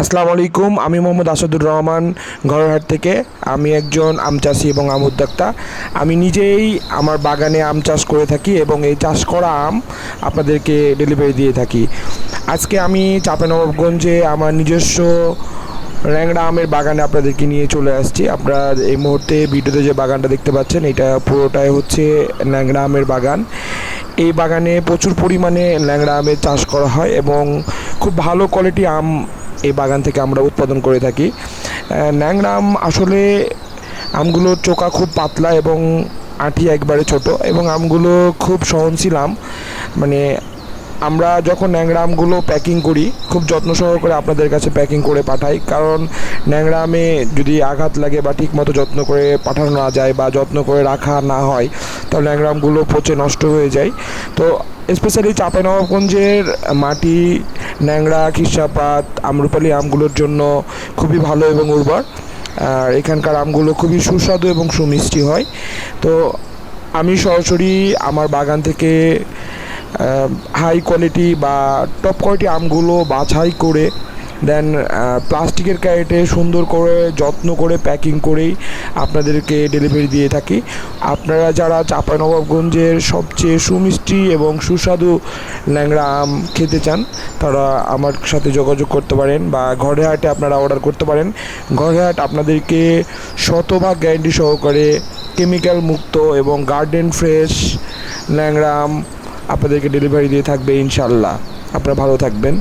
আসসালামু আলাইকুম, আমি মোহাম্মদ আসাদুর রহমান ঘরহাট থেকে। আমি একজন আম চাষি এবং আম উদ্যোক্তা। আমি নিজেই আমার বাগানে আম চাষ করে থাকি এবং এই চাষ করা আম আপনাদেরকে ডেলিভারি দিয়ে থাকি। আজকে আমি চাঁপানবাবগঞ্জে আমার নিজস্ব ল্যাংড়া আমের বাগানে আপনাদেরকে নিয়ে চলে আসছি। আপনারা এই মুহূর্তে ভিডিওতে যে বাগানটা দেখতে পাচ্ছেন, এটা পুরোটাই হচ্ছে ল্যাংড়া আমের বাগান। এই বাগানে প্রচুর পরিমাণে ল্যাংড়া আমের চাষ করা হয় এবং খুব ভালো কোয়ালিটি আম এই বাগান থেকে আমরা উৎপাদন করে থাকি। ন্যাংরা আম আসলে আমগুলোর চোকা খুব পাতলা এবং আঁটি একবারে ছোট এবং আমগুলো খুব সহনশীল আম। মানে আমরা যখন ন্যাংরা আমগুলো প্যাকিং করি, খুব যত্ন সহকারে আপনাদের কাছে প্যাকিং করে পাঠাই। কারণ ন্যাংরা আমে যদি আঘাত লাগে বা ঠিকমতো যত্ন করে পাঠানো না যায় বা যত্ন করে রাখা না হয় তাহলে ন্যাংরা আমগুলো পচে নষ্ট হয়ে যায়। তো স্পেশালি চাঁপাইনবাবগঞ্জের মাটি, ন্যাংরা, খিসাপাত, আমরুপালি আমগুলোর জন্য খুবই ভালো এবং উর্বর। আর এখানকার আমগুলো খুবই সুস্বাদু এবং সুমিষ্টি হয়। তো আমি সরাসরি আমার বাগান থেকে হাই কোয়ালিটি বা টপ কোয়ালিটি আমগুলো বাছাই করে দেন প্লাস্টিকের ক্যারেটে সুন্দর করে, যত্ন করে প্যাকিং করেই আপনাদেরকে ডেলিভারি দিয়ে থাকি। আপনারা যারা চাঁপাইনবাবগঞ্জের সবচেয়ে সুমিষ্টি এবং সুস্বাদু ল্যাংড়া আম খেতে চান, তারা আমার সাথে যোগাযোগ করতে পারেন বা ঘরে হাটে আপনারা অর্ডার করতে পারেন। ঘরে হাট আপনাদেরকে শতভাগ গ্যারান্টি সহকারে কেমিক্যাল মুক্ত এবং গার্ডেন ফ্রেশ ল্যাংড়া আম আপনাদেরকে ডেলিভারি দিয়ে থাকবে ইনশাল্লাহ আপনারা ভালো থাকবেন।